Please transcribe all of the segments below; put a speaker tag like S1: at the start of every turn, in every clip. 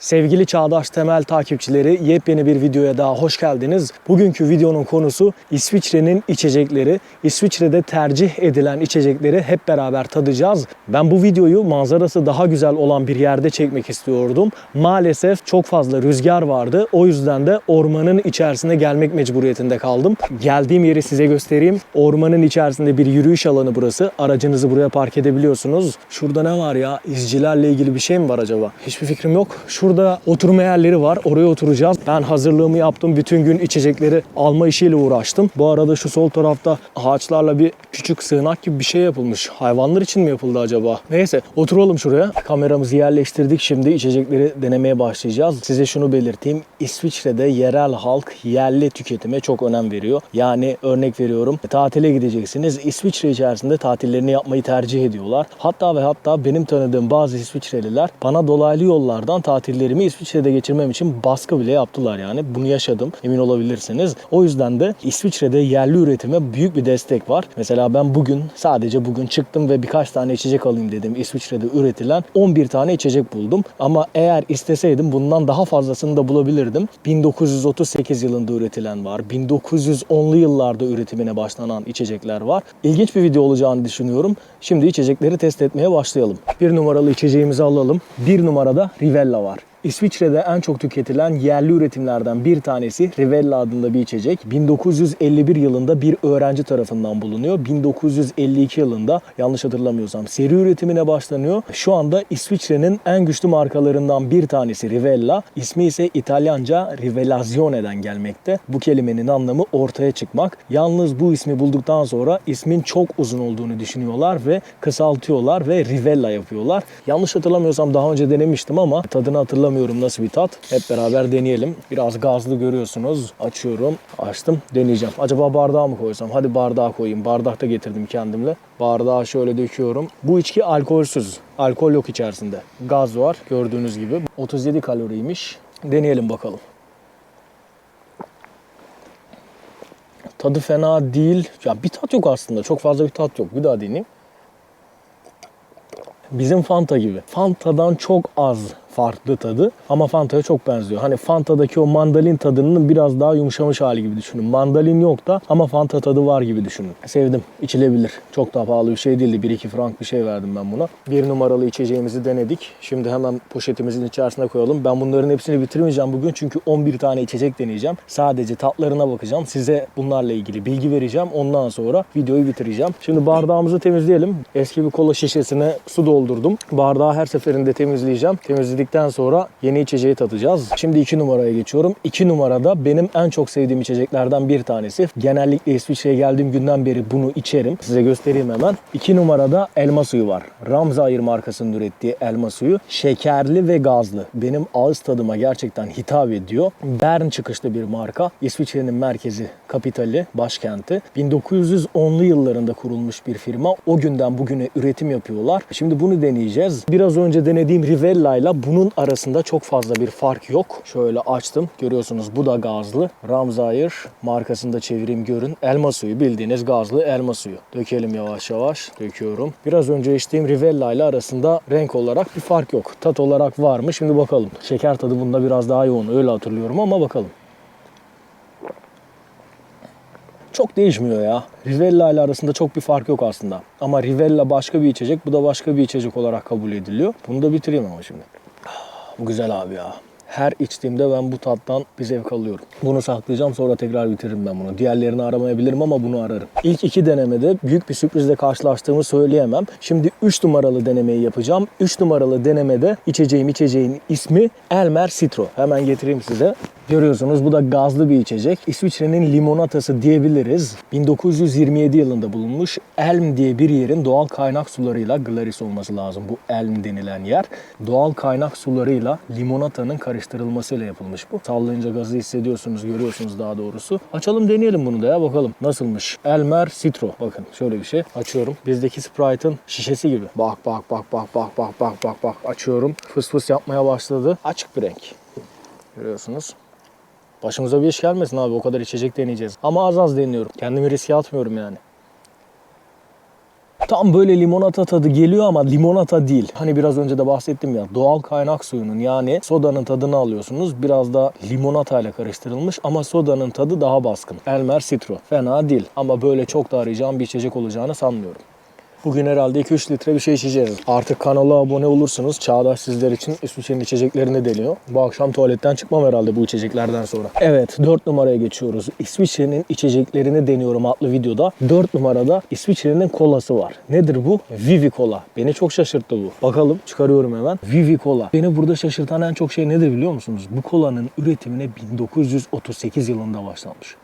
S1: Sevgili Çağdaş Temel takipçileri yepyeni bir videoya daha hoş geldiniz. Bugünkü videonun konusu İsviçre'nin içecekleri. İsviçre'de tercih edilen içecekleri hep beraber tadacağız. Ben bu videoyu manzarası daha güzel olan bir yerde çekmek istiyordum. Maalesef çok fazla rüzgar vardı. O yüzden de ormanın içerisine gelmek mecburiyetinde kaldım. Geldiğim yeri size göstereyim. Ormanın içerisinde bir yürüyüş alanı burası. Aracınızı buraya park edebiliyorsunuz. Şurada ne var ya? İzcilerle ilgili bir şey mi var acaba? Hiçbir fikrim yok. Şurada oturma yerleri var. Oraya oturacağız. Ben hazırlığımı yaptım. Bütün gün içecekleri alma işiyle uğraştım. Bu arada şu sol tarafta ağaçlarla bir küçük sığınak gibi bir şey yapılmış. Hayvanlar için mi yapıldı acaba? Neyse oturalım şuraya. Kameramızı yerleştirdik. Şimdi içecekleri denemeye başlayacağız. Size şunu belirteyim. İsviçre'de yerel halk yerli tüketime çok önem veriyor. Yani örnek veriyorum tatile gideceksiniz. İsviçre içerisinde tatillerini yapmayı tercih ediyorlar. Hatta ve hatta benim tanıdığım bazı İsviçreliler bana dolaylı yollardan tatillerimi İsviçre'de geçirmem için baskı bile yaptılar yani. Bunu yaşadım emin olabilirsiniz. O yüzden de İsviçre'de yerli üretime büyük bir destek var. Mesela ben bugün sadece bugün çıktım ve birkaç tane içecek alayım dedim. İsviçre'de üretilen 11 tane içecek buldum. Ama eğer isteseydim bundan daha fazlasını da bulabilirdim. 1938 yılında üretilen var. 1910'lu yıllarda üretimine başlanan içecekler var. İlginç bir video olacağını düşünüyorum. Şimdi içecekleri test etmeye başlayalım. Bir numaralı içeceğimizi alalım. Bir numarada Rivella var. İsviçre'de en çok tüketilen yerli üretimlerden bir tanesi Rivella adında bir içecek. 1951 yılında bir öğrenci tarafından bulunuyor. 1952 yılında yanlış hatırlamıyorsam seri üretimine başlanıyor. Şu anda İsviçre'nin en güçlü markalarından bir tanesi Rivella. İsmi ise İtalyanca Rivelazione'den gelmekte. Bu kelimenin anlamı ortaya çıkmak. Yalnız bu ismi bulduktan sonra ismin çok uzun olduğunu düşünüyorlar ve kısaltıyorlar ve Rivella yapıyorlar. Yanlış hatırlamıyorsam daha önce denemiştim ama tadını hatırlamıyorum nasıl bir tat. Hep beraber deneyelim. Biraz gazlı görüyorsunuz. Açıyorum. Açtım. Deneyeceğim. Acaba bardağa mı koysam? Hadi bardağa koyayım. Bardakta getirdim kendimle. Bardağa şöyle döküyorum. Bu içki alkolsüz. Alkol yok içerisinde. Gaz var gördüğünüz gibi. 37 kaloriymiş. Deneyelim bakalım. Tadı fena değil. Ya bir tat yok aslında. Çok fazla bir tat yok. Bir daha deneyeyim. Bizim Fanta gibi. Fanta'dan çok az farklı tadı ama Fanta'ya çok benziyor. Hani Fanta'daki o mandalin tadının biraz daha yumuşamış hali gibi düşünün. Mandalin yok da ama Fanta tadı var gibi düşünün. Sevdim. İçilebilir. Çok da pahalı bir şey değildi. 1-2 frank bir şey verdim ben buna. Bir numaralı içeceğimizi denedik. Şimdi hemen poşetimizin içerisine koyalım. Ben bunların hepsini bitirmeyeceğim bugün çünkü 11 tane içecek deneyeceğim. Sadece tatlarına bakacağım. Size bunlarla ilgili bilgi vereceğim. Ondan sonra videoyu bitireceğim. Şimdi bardağımızı temizleyelim. Eski bir kola şişesine su doldurdum. Bardağı her seferinde temizleyeceğim. Temizledikten sonra yeni içeceği tadacağız. Şimdi 2 numaraya geçiyorum. 2 numarada benim en çok sevdiğim içeceklerden bir tanesi. Genellikle İsviçre'ye geldiğim günden beri bunu içerim. Size göstereyim hemen. 2 numarada elma suyu var. Ramzayır markasının ürettiği elma suyu. Şekerli ve gazlı. Benim ağız tadıma gerçekten hitap ediyor. Bern çıkışlı bir marka. İsviçre'nin merkezi, kapitali, başkenti. 1910'lu yıllarında kurulmuş bir firma. O günden bugüne üretim yapıyorlar. Şimdi bunu deneyeceğiz. Biraz önce denediğim Rivella ile bunun arasında çok fazla bir fark yok. Şöyle açtım. Görüyorsunuz bu da gazlı. Ramzayır markasında çevireyim görün. Elma suyu bildiğiniz gazlı elma suyu. Dökelim yavaş yavaş. Döküyorum. Biraz önce içtiğim Rivella ile arasında renk olarak bir fark yok. Tat olarak var mı? Şimdi bakalım. Şeker tadı bunda biraz daha yoğun. Öyle hatırlıyorum ama bakalım. çok değişmiyor ya. Rivella ile arasında çok bir fark yok aslında. Ama Rivella başka bir içecek, bu da başka bir içecek olarak kabul ediliyor. Bunu da bitireyim ama şimdi. Güzel abi ya. Her içtiğimde ben bu tattan bir zevk alıyorum. Bunu saklayacağım sonra tekrar bitiririm ben bunu. Diğerlerini aramayabilirim ama bunu ararım. İlk iki denemede büyük bir sürprizle karşılaştığımı söyleyemem. Şimdi 3 numaralı denemeyi yapacağım. 3 numaralı denemede içeceğim içeceğin ismi Elmer Citro. Hemen getireyim size. Görüyorsunuz bu da gazlı bir içecek. İsviçre'nin limonatası diyebiliriz. 1927 yılında bulunmuş Elm diye bir yerin doğal kaynak sularıyla Glaris olması lazım bu Elm denilen yer. Doğal kaynak sularıyla limonatanın karıştırılmasıyla yapılmış bu. Sallayınca gazı hissediyorsunuz, görüyorsunuz daha doğrusu. Açalım deneyelim bunu da ya bakalım nasılmış. Elmer Citro. Bakın şöyle bir şey. Açıyorum. Bizdeki Sprite'ın şişesi gibi. Bak bak bak bak bak bak bak bak bak. Açıyorum. Fıs fıs yapmaya başladı. Açık bir renk. Görüyorsunuz. Başımıza bir iş gelmesin abi o kadar içecek deneyeceğiz. Ama az az deniyorum. Kendimi riske atmıyorum yani. Tam böyle limonata tadı geliyor ama limonata değil. Hani biraz önce de bahsettim ya doğal kaynak suyunun yani sodanın tadını alıyorsunuz. Biraz da limonata ile karıştırılmış ama sodanın tadı daha baskın. Elmer Citro. Fena değil ama böyle çok da arayacağım bir içecek olacağını sanmıyorum. Bugün herhalde 2-3 litre bir şey içeceğiz. Artık kanala abone olursunuz. Çağdaş sizler için İsviçre'nin içeceklerini deniyor. Bu akşam tuvaletten çıkmam herhalde bu içeceklerden sonra. Evet 4 numaraya geçiyoruz. İsviçre'nin içeceklerini deniyorum adlı videoda. 4 numarada İsviçre'nin kolası var. Nedir bu? Vivi Cola. Beni çok şaşırttı bu. Bakalım çıkarıyorum hemen. Vivi Cola. Beni burada şaşırtan en çok şey nedir biliyor musunuz? Bu kolanın üretimine 1938 yılında başlanmış.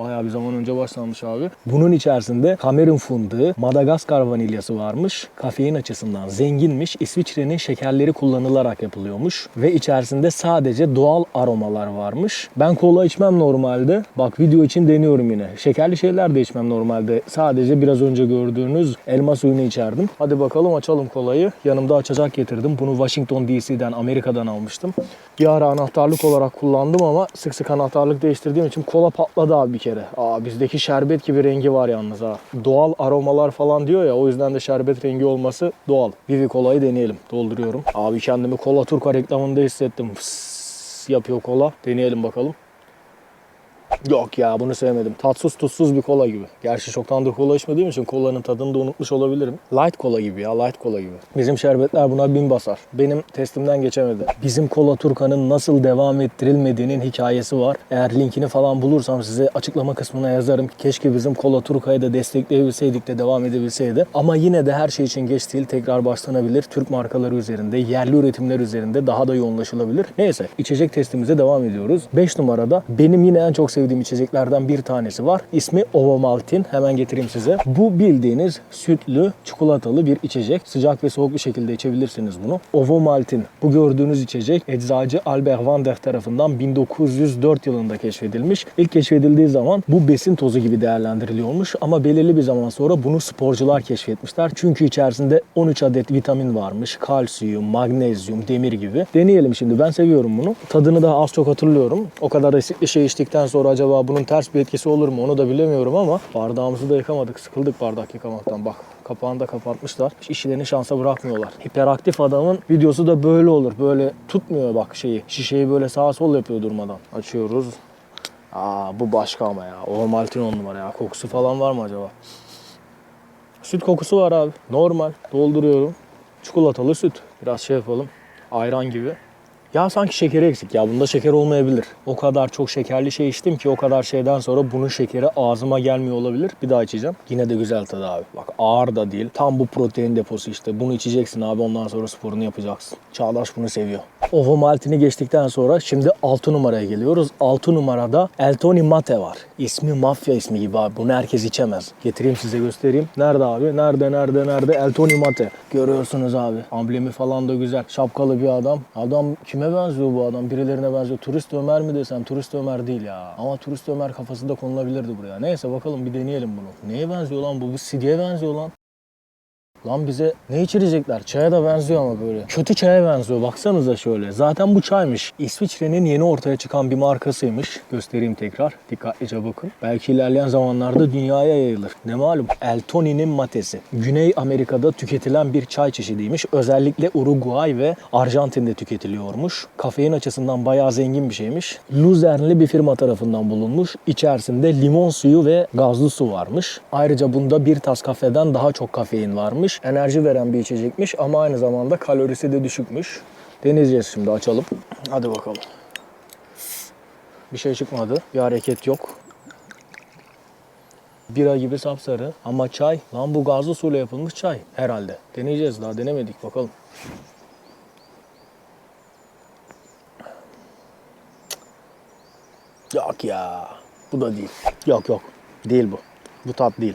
S1: Bayağı bir zaman önce başlanmış abi. Bunun içerisinde Kamerun fındığı, Madagaskar vanilyası varmış. Kafein açısından zenginmiş. İsviçre'nin şekerleri kullanılarak yapılıyormuş. Ve içerisinde sadece doğal aromalar varmış. Ben kola içmem normalde. Bak video için deniyorum yine. Şekerli şeyler de içmem normalde. Sadece biraz önce gördüğünüz elma suyunu içerdim. Hadi bakalım açalım kolayı. Yanımda açacak getirdim. Bunu Washington DC'den, Amerika'dan almıştım. Bir ara anahtarlık olarak kullandım ama sık sık anahtarlık değiştirdiğim için kola patladı abi bir kere. Aa bizdeki şerbet gibi rengi var yalnız ha. Doğal aromalar falan diyor ya o yüzden de şerbet rengi olması doğal. Vivi kolayı deneyelim. Dolduruyorum. Abi kendimi kola turka reklamında hissettim. Fıs yapıyor kola. Deneyelim bakalım. Yok ya bunu sevmedim. Tatsız tuzsuz bir kola gibi. Gerçi çoktandır kola içmediğim için kolanın tadını da unutmuş olabilirim. Light kola gibi ya light kola gibi. Bizim şerbetler buna bin basar. Benim testimden geçemedi. Bizim kola turkanın nasıl devam ettirilmediğinin hikayesi var. Eğer linkini falan bulursam size açıklama kısmına yazarım. Keşke bizim kola turkayı da destekleyebilseydik de devam edebilseydi. Ama yine de her şey için geç değil. Tekrar başlanabilir. Türk markaları üzerinde, yerli üretimler üzerinde daha da yoğunlaşılabilir. Neyse içecek testimize devam ediyoruz. 5 numarada benim yine en çok sevdiğim içeceklerden bir tanesi var. İsmi Ovomaltin. Hemen getireyim size. Bu bildiğiniz sütlü, çikolatalı bir içecek. Sıcak ve soğuk bir şekilde içebilirsiniz bunu. Ovomaltin. Bu gördüğünüz içecek eczacı Albert van der tarafından 1904 yılında keşfedilmiş. İlk keşfedildiği zaman bu besin tozu gibi değerlendiriliyormuş ama belirli bir zaman sonra bunu sporcular keşfetmişler. Çünkü içerisinde 13 adet vitamin varmış. Kalsiyum, magnezyum, demir gibi. Deneyelim şimdi. Ben seviyorum bunu. Tadını da az çok hatırlıyorum. O kadar asitli şey içtikten sonra acaba bunun ters bir etkisi olur mu onu da bilemiyorum ama bardağımızı da yıkamadık. Sıkıldık bardak yıkamaktan. Bak kapağını da kapatmışlar. İşlerini şansa bırakmıyorlar. Hiperaktif adamın videosu da böyle olur. Böyle tutmuyor bak şeyi. Şişeyi böyle sağa sol yapıyor durmadan. Açıyoruz. Aa bu başka ama ya. O Maltin on numara ya. Kokusu falan var mı acaba? Süt kokusu var abi. Normal. Dolduruyorum. Çikolatalı süt. Biraz şey yapalım. Ayran gibi. Ya sanki şekeri eksik ya. Bunda şeker olmayabilir. O kadar çok şekerli şey içtim ki o kadar şeyden sonra bunun şekeri ağzıma gelmiyor olabilir. Bir daha içeceğim. Yine de güzel tadı abi. Bak ağır da değil. Tam bu protein deposu işte. Bunu içeceksin abi ondan sonra sporunu yapacaksın. Çağdaş bunu seviyor. Ovo maltini geçtikten sonra şimdi 6 numaraya geliyoruz. 6 numarada Eltoni Mate var. İsmi mafya ismi gibi abi. Bunu herkes içemez. Getireyim size göstereyim. Nerede abi? Nerede nerede nerede? Eltoni Mate. Görüyorsunuz abi. Amblemi falan da güzel. Şapkalı bir adam. Adam kime benziyor bu adam? Birilerine benziyor. Turist Ömer mi desem? Turist Ömer değil ya. Ama Turist Ömer kafası da konulabilirdi buraya. Neyse bakalım bir deneyelim bunu. Neye benziyor lan bu? Bu Sidi'ye benziyor lan. Lan bize ne içirecekler? Çaya da benziyor ama böyle. Kötü çaya benziyor. Baksanıza şöyle. Zaten bu çaymış. İsviçre'nin yeni ortaya çıkan bir markasıymış. Göstereyim tekrar. Dikkatlice bakın. Belki ilerleyen zamanlarda dünyaya yayılır. Ne malum? Eltoni'nin matesi. Güney Amerika'da tüketilen bir çay çeşidiymiş. Özellikle Uruguay ve Arjantin'de tüketiliyormuş. Kafein açısından bayağı zengin bir şeymiş. Luzernli bir firma tarafından bulunmuş. İçerisinde limon suyu ve gazlı su varmış. Ayrıca bunda bir tas kafeden daha çok kafein varmış. Enerji veren bir içecekmiş ama aynı zamanda kalorisi de düşükmüş. Deneyeceğiz şimdi açalım. Hadi bakalım. Bir şey çıkmadı. Bir hareket yok. Bira gibi sapsarı ama çay. Lan bu gazlı suyla yapılmış çay herhalde. Deneyeceğiz daha denemedik bakalım. Yok ya. Bu da değil. Yok yok. Değil bu. Bu tat değil.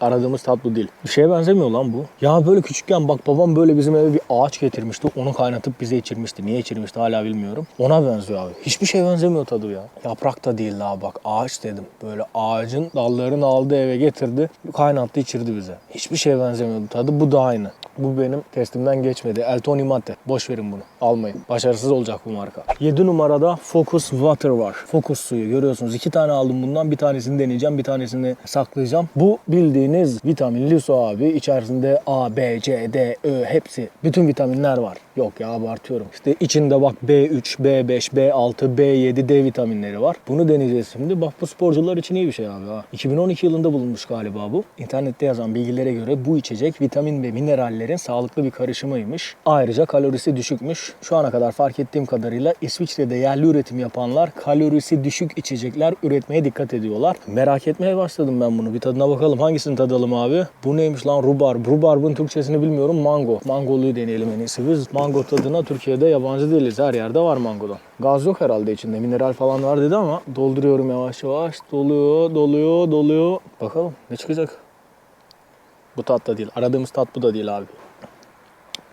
S1: Aradığımız tat bu değil. Bir şeye benzemiyor lan bu. Ya böyle küçükken bak babam böyle bizim eve ağaç getirmişti. Onu kaynatıp bize içirmişti. Niye içirmişti hala bilmiyorum. Ona benziyor abi. Hiçbir şey benzemiyor tadı ya. Yaprak da değil daha bak. Ağaç dedim. Böyle ağacın dallarını aldı eve getirdi. Kaynattı içirdi bize. Hiçbir şeye benzemiyordu tadı. Bu da aynı. Bu benim testimden geçmedi. El Tony Mate. Boş verin bunu. Almayın. Başarısız olacak bu marka. 7 numarada Focus Water var. Focus suyu görüyorsunuz. iki tane aldım bundan. Bir tanesini deneyeceğim. Bir tanesini saklayacağım. Bu bildiğiniz vitaminli su abi. İçerisinde A, B, C, D, Ö hepsi. Bütün vitaminler var. Yok ya abartıyorum. İşte içinde bak B3, B5, B6, B7, D vitaminleri var. Bunu deneyeceğiz şimdi. Bak bu sporcular için iyi bir şey abi ha. 2012 yılında bulunmuş galiba bu. İnternette yazan bilgilere göre bu içecek vitamin ve minerallerin sağlıklı bir karışımıymış. Ayrıca kalorisi düşükmüş. Şu ana kadar fark ettiğim kadarıyla İsviçre'de yerli üretim yapanlar kalorisi düşük içecekler üretmeye dikkat ediyorlar. Merak etmeye başladım ben bunu. Bir tadına bakalım. Hangisini tadalım abi? Bu neymiş lan? Rubarb. Rubarb'ın Türkçesini bilmiyorum. Mango. Mangoluyu deneyelim en iyisi. Biz mango tadına Türkiye'de yabancı değiliz. Her yerde var mangodan. Gaz yok herhalde içinde. Mineral falan var dedi ama dolduruyorum yavaş yavaş. Doluyor, doluyor, doluyor. Bakalım ne çıkacak? Bu tat da değil. Aradığımız tat bu da değil abi.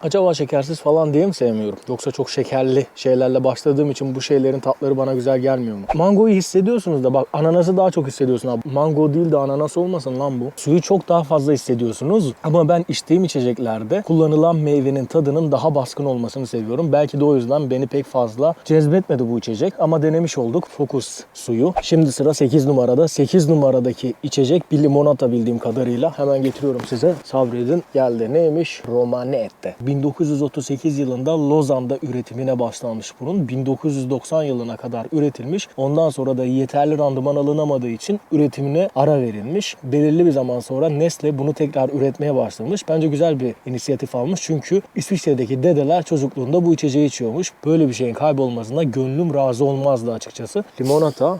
S1: Acaba şekersiz falan diye mi sevmiyorum? Yoksa çok şekerli şeylerle başladığım için bu şeylerin tatları bana güzel gelmiyor mu? Mangoyu hissediyorsunuz da bak ananası daha çok hissediyorsun abi. Mango değil de ananas olmasın lan bu. Suyu çok daha fazla hissediyorsunuz. Ama ben içtiğim içeceklerde kullanılan meyvenin tadının daha baskın olmasını seviyorum. Belki de o yüzden beni pek fazla cezbetmedi bu içecek. Ama denemiş olduk. Focus suyu. Şimdi sıra 8 numarada. 8 numaradaki içecek bir limonata bildiğim kadarıyla. Hemen getiriyorum size. Sabredin. Geldi. Neymiş? Romanette. 1938 yılında Lozan'da üretimine başlanmış bunun. 1990 yılına kadar üretilmiş. Ondan sonra da yeterli randıman alınamadığı için üretimine ara verilmiş. Belirli bir zaman sonra Nestle bunu tekrar üretmeye başlamış. Bence güzel bir inisiyatif almış. Çünkü İsviçre'deki dedeler çocukluğunda bu içeceği içiyormuş. Böyle bir şeyin kaybolmasına gönlüm razı olmazdı açıkçası. Limonata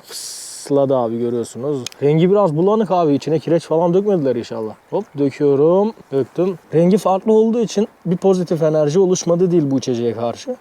S1: ısladı abi görüyorsunuz. Rengi biraz bulanık abi. İçine kireç falan dökmediler inşallah. Hop döküyorum. Döktüm. Rengi farklı olduğu için bir pozitif enerji oluşmadı değil bu içeceğe karşı.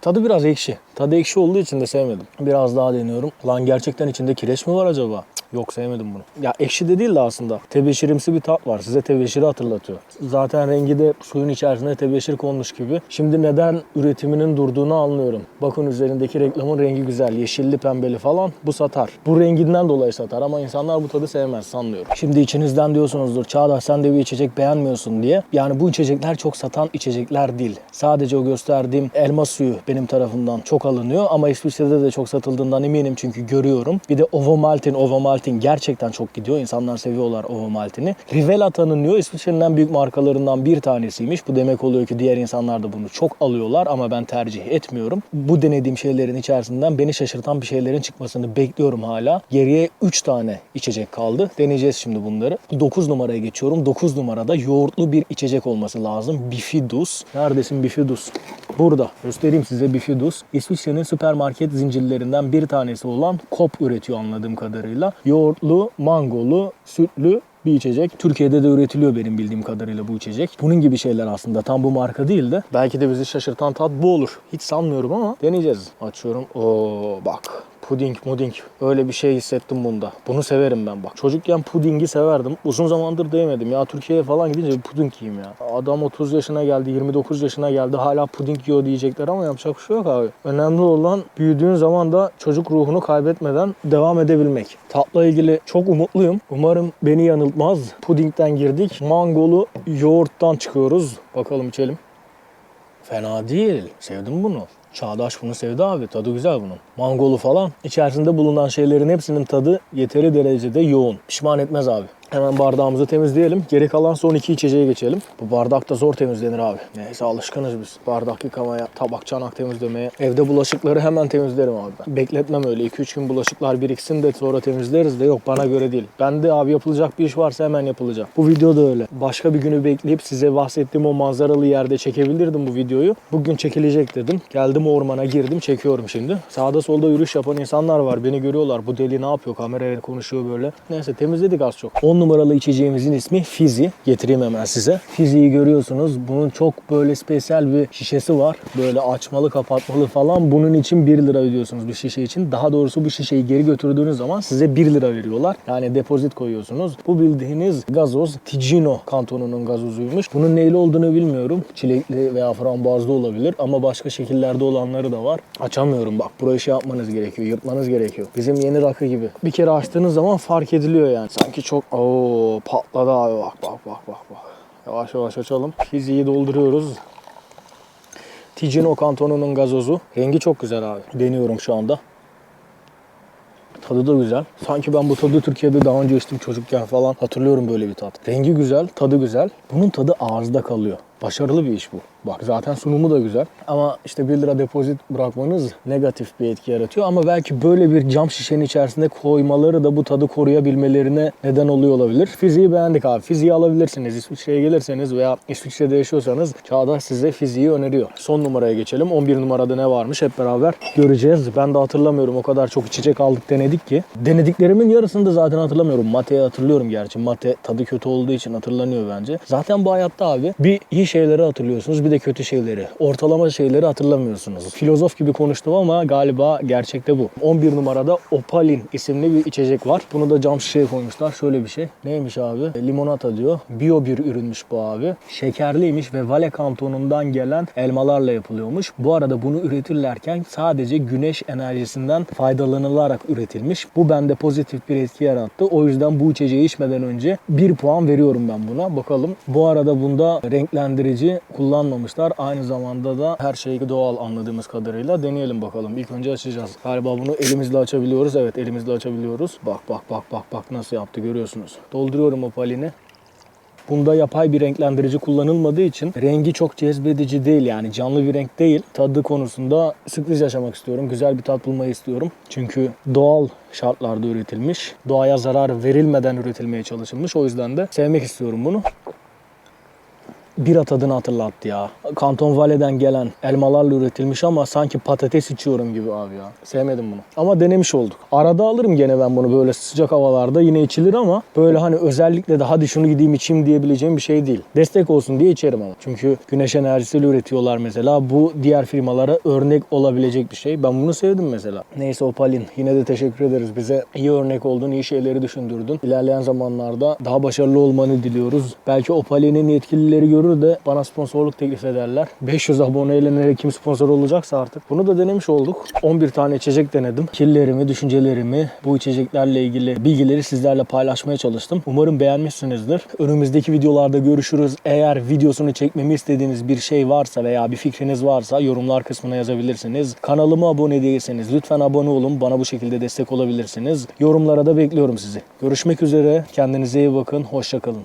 S1: Tadı biraz ekşi. Tadı ekşi olduğu için de sevmedim. Biraz daha deniyorum. Lan gerçekten içinde kireç mi var acaba? Yok sevmedim bunu. Ya ekşi de değil de aslında. Tebeşirimsi bir tat var. Size tebeşiri hatırlatıyor. Zaten rengi de suyun içerisine tebeşir konmuş gibi. Şimdi neden üretiminin durduğunu anlıyorum. Bakın üzerindeki reklamın rengi güzel. Yeşilli pembeli falan. Bu satar. Bu renginden dolayı satar ama insanlar bu tadı sevmez sanmıyorum. Şimdi içinizden diyorsunuzdur Çağdaş sen de bir içecek beğenmiyorsun diye. Yani bu içecekler çok satan içecekler değil. Sadece o gösterdiğim elma suyu benim tarafımdan çok alınıyor ama İsviçre'de de çok satıldığından eminim çünkü görüyorum. Bir de Ovomaltin, Ovomaltin gerçekten çok gidiyor. İnsanlar seviyorlar Ovomaltin'i. Rivella tanınıyor. İsviçre'nin en büyük markalarından bir tanesiymiş. Bu demek oluyor ki diğer insanlar da bunu çok alıyorlar ama ben tercih etmiyorum. Bu denediğim şeylerin içerisinden beni şaşırtan bir şeylerin çıkmasını bekliyorum hala. Geriye 3 tane içecek kaldı. Deneyeceğiz şimdi bunları. 9 numaraya geçiyorum. 9 numarada yoğurtlu bir içecek olması lazım. Bifidus. Neredesin Bifidus? Burada. Göstereyim size Bifidus. İsviçre'nin süpermarket zincirlerinden bir tanesi olan Kop üretiyor anladığım kadarıyla. Yoğurtlu, mangolu, sütlü bir içecek. Türkiye'de de üretiliyor benim bildiğim kadarıyla bu içecek. Bunun gibi şeyler aslında. Tam bu marka değil de. Belki de bizi şaşırtan tat bu olur. Hiç sanmıyorum ama deneyeceğiz. Açıyorum. Oo bak. Puding, muding. Öyle bir şey hissettim bunda. Bunu severim ben bak. Çocukken pudingi severdim. Uzun zamandır da. Ya Türkiye'ye falan gidince bir puding yiyeyim ya. Adam 30 yaşına geldi, 29 yaşına geldi. Hala puding yiyor diyecekler ama yapacak bir şey yok abi. Önemli olan büyüdüğün zaman da çocuk ruhunu kaybetmeden devam edebilmek. Tatla ilgili çok umutluyum. Umarım beni yanıltmaz. Pudingden girdik. Mangolu yoğurttan çıkıyoruz. Bakalım içelim. Fena değil. Sevdim bunu. Çağdaş bunu sevdi abi. Tadı güzel bunun. Mangolu falan. İçerisinde bulunan şeylerin hepsinin tadı yeteri derecede yoğun. Pişman etmez abi. Hemen bardağımızı temizleyelim. Geri kalan son iki içeceğe geçelim. Bu bardak da zor temizlenir abi. Neyse alışkınız biz. Bardak yıkamaya, tabak çanak temizlemeye. Evde bulaşıkları hemen temizlerim abi ben. Bekletmem öyle. 2-3 gün bulaşıklar biriksin de sonra temizleriz de yok bana göre değil. Bende abi yapılacak bir iş varsa hemen yapılacak. Bu video da öyle. Başka bir günü bekleyip size bahsettiğim o manzaralı yerde çekebilirdim bu videoyu. Bugün çekilecek dedim. Geldim ormana girdim çekiyorum şimdi. Sağda solda yürüyüş yapan insanlar var. Beni görüyorlar. Bu deli ne yapıyor? Kameraya konuşuyor böyle. Neyse temizledik az çok. 10 numaralı içeceğimizin ismi Fizi. Getireyim hemen size. Fizi'yi görüyorsunuz. Bunun çok böyle spesiyel bir şişesi var. Böyle açmalı kapatmalı falan. Bunun için 1 lira ödüyorsunuz bir şişe için. Daha doğrusu bu şişeyi geri götürdüğünüz zaman size 1 lira veriyorlar. Yani depozit koyuyorsunuz. Bu bildiğiniz gazoz Ticino kantonunun gazozuymuş. Bunun neyli olduğunu bilmiyorum. Çilekli veya frambuazlı olabilir ama başka şekillerde olanları da var. Açamıyorum bak. Burayı şey yapmanız gerekiyor. Yırtmanız gerekiyor. Bizim yeni rakı gibi. Bir kere açtığınız zaman fark ediliyor yani. Sanki çok ooo patladı abi bak bak bak bak bak. Yavaş yavaş açalım. Fiziği dolduruyoruz. Ticino kantonunun gazozu. Rengi çok güzel abi. Deniyorum şu anda. Tadı da güzel. Sanki ben bu tadı Türkiye'de daha önce içtim çocukken falan. Hatırlıyorum böyle bir tat. Rengi güzel, tadı güzel. Bunun tadı ağızda kalıyor. Başarılı bir iş bu. Bak zaten sunumu da güzel. Ama işte 1 lira depozit bırakmanız negatif bir etki yaratıyor. Ama belki böyle bir cam şişenin içerisinde koymaları da bu tadı koruyabilmelerine neden oluyor olabilir. Fiziği beğendik abi. Fiziği alabilirsiniz. İsviçre'ye gelirseniz veya İsviçre'de yaşıyorsanız Çağdaş size fiziği öneriyor. Son numaraya geçelim. 11 numarada ne varmış hep beraber göreceğiz. Ben de hatırlamıyorum. O kadar çok içecek aldık denedik ki. Denediklerimin yarısını da zaten hatırlamıyorum. Mate'yi hatırlıyorum gerçi. Mate tadı kötü olduğu için hatırlanıyor bence. Zaten bu hayatta abi bir iyi şeyleri hatırlıyorsunuz bir de kötü şeyleri. Ortalama şeyleri hatırlamıyorsunuz. Filozof gibi konuştum ama galiba gerçekte bu. 11 numarada Opalin isimli bir içecek var. Bunu da cam şişeye koymuşlar. Şöyle bir şey. Neymiş abi? Limonata diyor. Biyo bir ürünmüş bu abi. Şekerliymiş ve Vale kantonundan gelen elmalarla yapılıyormuş. Bu arada bunu üretirlerken sadece güneş enerjisinden faydalanılarak üretilmiş. Bu bende pozitif bir etki yarattı. O yüzden bu içeceği içmeden önce 1 puan veriyorum ben buna. Bakalım. Bu arada bunda renklendirici kullanmamışlar. Aynı zamanda da her şey doğal anladığımız kadarıyla. Deneyelim bakalım. İlk önce açacağız. Galiba bunu elimizle açabiliyoruz. Evet elimizle açabiliyoruz. Bak bak bak bak bak nasıl yaptı görüyorsunuz. Dolduruyorum opalini. Bunda yapay bir renklendirici kullanılmadığı için rengi çok cezbedici değil yani canlı bir renk değil. Tadı konusunda sürpriz yaşamak istiyorum. Güzel bir tat bulmayı istiyorum. Çünkü doğal şartlarda üretilmiş. Doğaya zarar verilmeden üretilmeye çalışılmış. O yüzden de sevmek istiyorum bunu bira tadını hatırlattı ya. Kanton Vale'den gelen elmalarla üretilmiş ama sanki patates içiyorum gibi abi ya. Sevmedim bunu. Ama denemiş olduk. Arada alırım gene ben bunu böyle sıcak havalarda yine içilir ama böyle hani özellikle de hadi şunu gideyim içeyim diyebileceğim bir şey değil. Destek olsun diye içerim ama. Çünkü güneş enerjisiyle üretiyorlar mesela. Bu diğer firmalara örnek olabilecek bir şey. Ben bunu sevdim mesela. Neyse Opalin yine de teşekkür ederiz. Bize iyi örnek oldun, iyi şeyleri düşündürdün. İlerleyen zamanlarda daha başarılı olmanı diliyoruz. Belki Opalin'in yetkilileri görür de bana sponsorluk teklif ederler. 500 aboneyle nereye kim sponsor olacaksa artık. Bunu da denemiş olduk. 11 tane içecek denedim. Kirlerimi, düşüncelerimi, bu içeceklerle ilgili bilgileri sizlerle paylaşmaya çalıştım. Umarım beğenmişsinizdir. Önümüzdeki videolarda görüşürüz. Eğer videosunu çekmemi istediğiniz bir şey varsa veya bir fikriniz varsa yorumlar kısmına yazabilirsiniz. Kanalıma abone değilseniz lütfen abone olun. Bana bu şekilde destek olabilirsiniz. Yorumlara da bekliyorum sizi. Görüşmek üzere. Kendinize iyi bakın. Hoşçakalın.